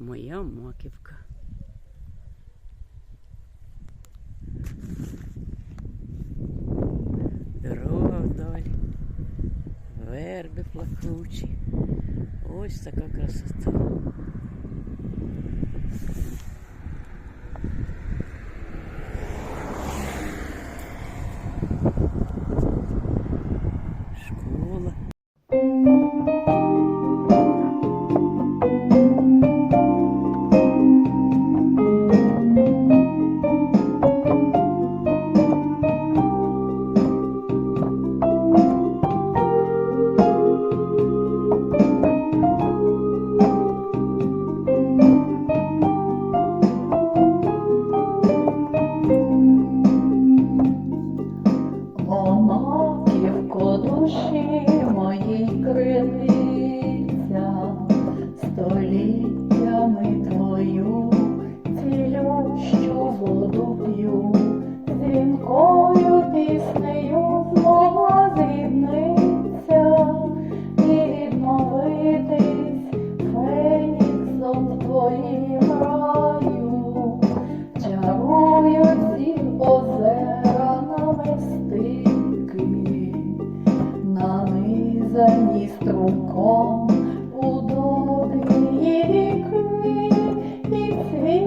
моя маківка. Дорога вдалі, верби плакучі. Ось така красота. мої крилі.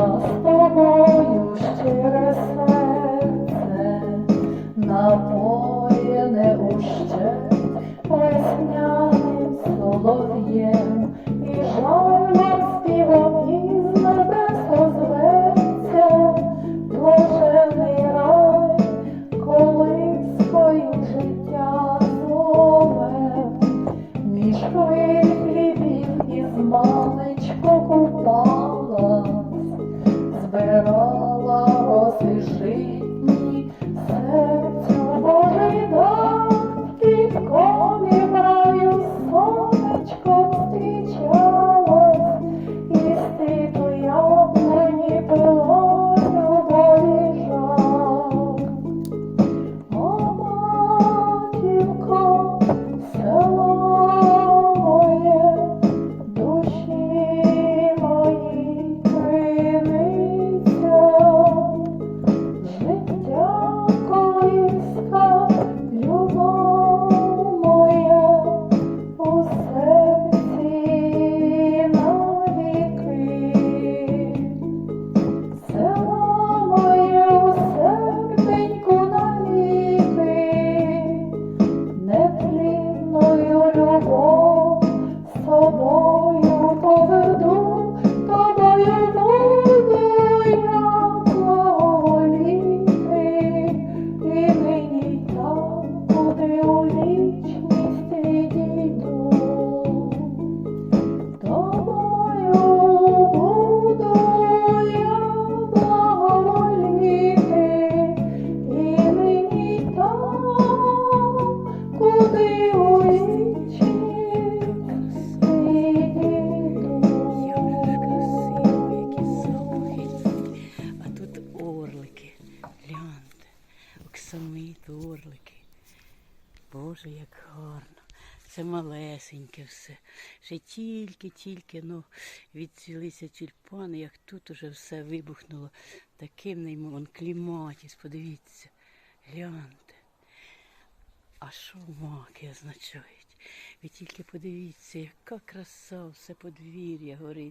I'll follow you to the. горлики. Боже, як гарно. Це малесеньке все. Ще тільки-тільки ну, відцілися тюльпани, як тут уже все вибухнуло таким неймовірним кліматіс. Подивіться, гляньте. А що маки означають? Ви тільки подивіться, яка краса, все подвір'я горить.